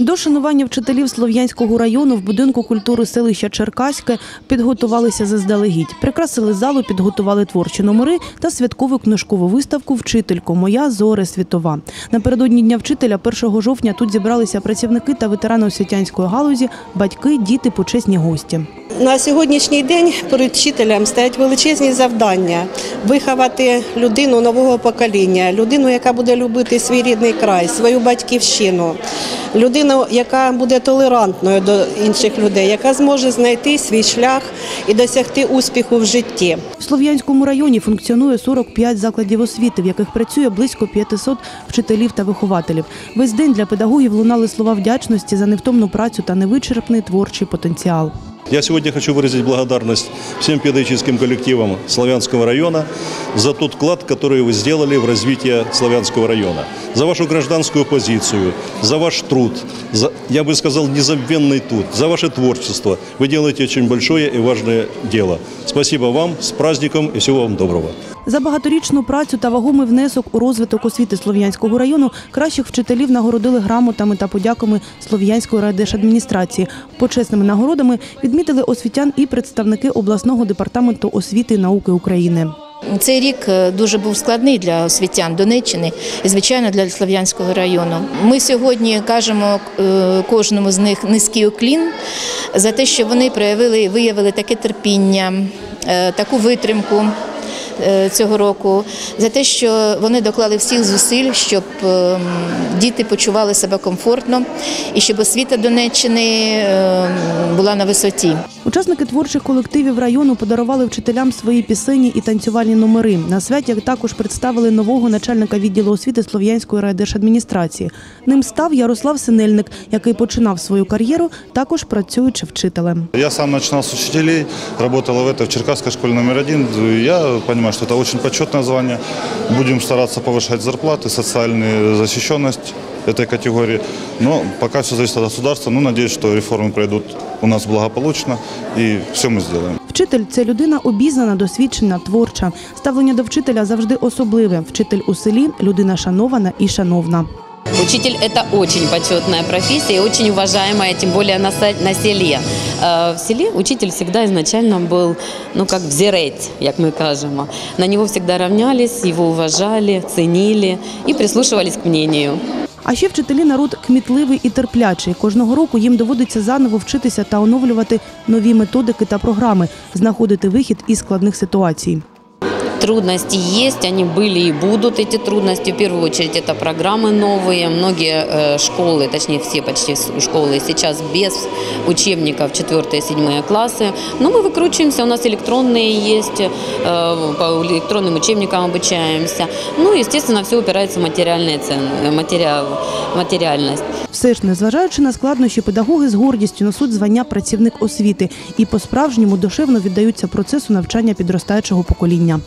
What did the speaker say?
До шанування вчителів Слов'янського району в будинку культури селища Черкаське підготувалися заздалегідь. Прикрасили залу, підготували творчі номери та святкову книжкову виставку Вчителько моя зоре світова. Напередодні дня вчителя 1 жовтня тут зібралися працівники та ветерани освітянської галузі, батьки, діти, почесні гості. На сьогоднішній день перед вчителем стоять величезні завдання виховати людину нового покоління, людину, яка буде любити свій рідний край, свою батьківщину, людину, яка буде толерантною до інших людей, яка зможе знайти свій шлях і досягти успіху в житті. В Слов'янському районі функціонує 45 закладів освіти, в яких працює близько 500 вчителів та вихователів. Весь день для педагогів лунали слова вдячності за невтомну працю та невичерпний творчий потенціал. Я сегодня хочу выразить благодарность всем педагогическим коллективам Славянского района за тот вклад, который вы сделали в развитие Славянского района, за вашу гражданскую позицию, за ваш труд, за, я бы сказал, незабвенный труд, за ваше творчество. Вы делаете очень большое и важное дело. Спасибо вам, с праздником и всего вам доброго. За багаторічну працю та вагомий внесок у розвиток освіти Слов'янського району кращих вчителів нагородили грамотами та подяками Слов'янської райдержадміністрації. Почесними нагородами відмітили освітян і представники обласного департаменту освіти і науки України. Цей рік е, дуже був складний для освітян Донеччини і, звичайно, для Слов'янського району. Ми сьогодні кажемо е, кожному з них низький уклін за те, що вони проявили виявили таке терпіння, е, таку витримку. Е, Цього року за те, що вони доклали всіх зусиль, щоб е, діти почували себе комфортно і щоб освіта Донеччини е, була на висоті. Учасники творчих колективів району подарували вчителям свої пісені і танцювальні номери. На святі також представили нового начальника відділу освіти Слов'янської райдержадміністрації. Ним став Ярослав Синельник, який починав свою кар'єру, також працюючи вчителем. Я сам начинал с учителей, работал в в Черкасской школе номер один. Я понимаю, что это очень почетное звание. Будем стараться повышать зарплаты, социальную защищенность этой категории. Но пока все зависит от государства. Ну, надеюсь, что реформы пройдут у нас благополучно и все мы сделаем. Вчитель це людина обізнана, досвідчена, творча. Ставлення до вчителя завжди особливе. Вчитель у селі людина шанована і шановна. Учитель – это очень почетная профессия и очень уважаемая, тем более на, са- на селе. Э, В селе учитель всегда изначально был, ну, как взірець, як ми кажемо. На него всегда равнялись, его уважали, ценили и прислушивались к мнению. А ще вчителі народ кмітливий і терплячий. Кожного року їм доводиться заново вчитися та оновлювати нові методики та програми, знаходити вихід із складних ситуацій. Трудности есть, они были и будут, эти трудности. В первую очередь это программы новые. Многие э, школы, точнее все почти с- школы сейчас без учебников 4-7 классы. Но мы выкручиваемся, у нас электронные есть, э, по электронным учебникам обучаемся. Ну, естественно, все упирается в материальные цены, материал, материальность. Все ж, незважаючи на складнощі, педагоги з гордістю несуть звання працівник освіти і по-справжньому душевно віддаються процесу навчання підростаючого покоління.